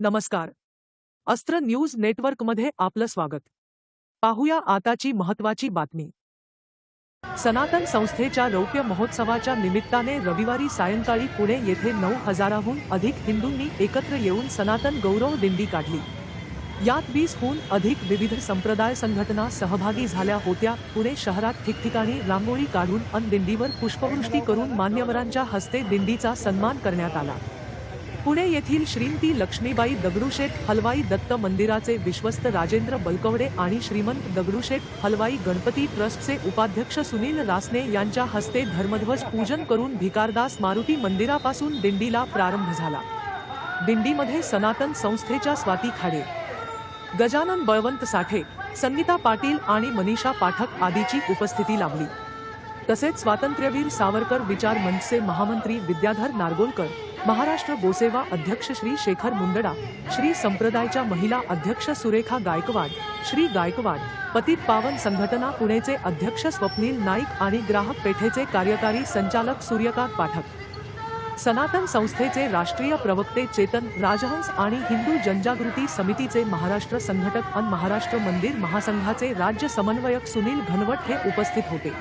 नमस्कार. अस्त्र न्यूज नेटवर्कमध्ये आपलं स्वागत. पाहूया आताची महत्वाची बातमी. सनातन संस्थेच्या रौप्य महोत्सवाच्या निमित्ताने रविवारी सायंकाळी पुणे येथे नऊ हजाराहून अधिक हिंदूंनी एकत्र येऊन सनातन गौरव दिंडी काढली. यात वीसहून अधिक विविध संप्रदाय संघटना सहभागी झाल्या होत्या. पुणे शहरात ठिकठिकाणी रांगोळी काढून अन दिंडीवर पुष्पवृष्टी करून मान्यवरांच्या हस्ते दिंडीचा सन्मान करण्यात आला. पुणे येथील श्रीमती लक्ष्मीबाई दगडूशेठ हलवाई दत्त मंदिराचे विश्वस्त राजेंद्र बलकवडे आणि श्रीमंत दगडूशेठ हलवाई गणपती ट्रस्टचे उपाध्यक्ष सुनील रासने यांच्या हस्ते धर्मध्वज पूजन करून भिकारदास मारुती मंदिरापासून दिंडीला प्रारंभ झाला. दिंडीमध्ये सनातन संस्थेच्या स्वाती खाडे गजानन बळवंत साठे संगीता पाटील आणि मनीषा पाठक आदीची उपस्थिती लाभली. तसेच स्वातंत्र्यवीर सावरकर विचार मंचचे महामंत्री विद्याधर नारगोलकर महाराष्ट्र गोसेवा अध्यक्ष श्री शेखर मुंदडा श्री संप्रदायच्या महिला अध्यक्ष सुरेखा गायकवाड श्री गायकवाड पतित पावन संघटना पुणेचे अध्यक्ष स्वप्नील नाईक आणि ग्राहक पेठेचे कार्यकारी संचालक सूर्यकांत पाठक. सनातन संस्थेचे राष्ट्रीय प्रवक्ते चेतन राजहंस आणि हिंदू जनजागृती समितीचे महाराष्ट्र संघटक अन महाराष्ट्र मंदिर महासंघाचे राज्य समन्वयक सुनील घनवट हे उपस्थित होते.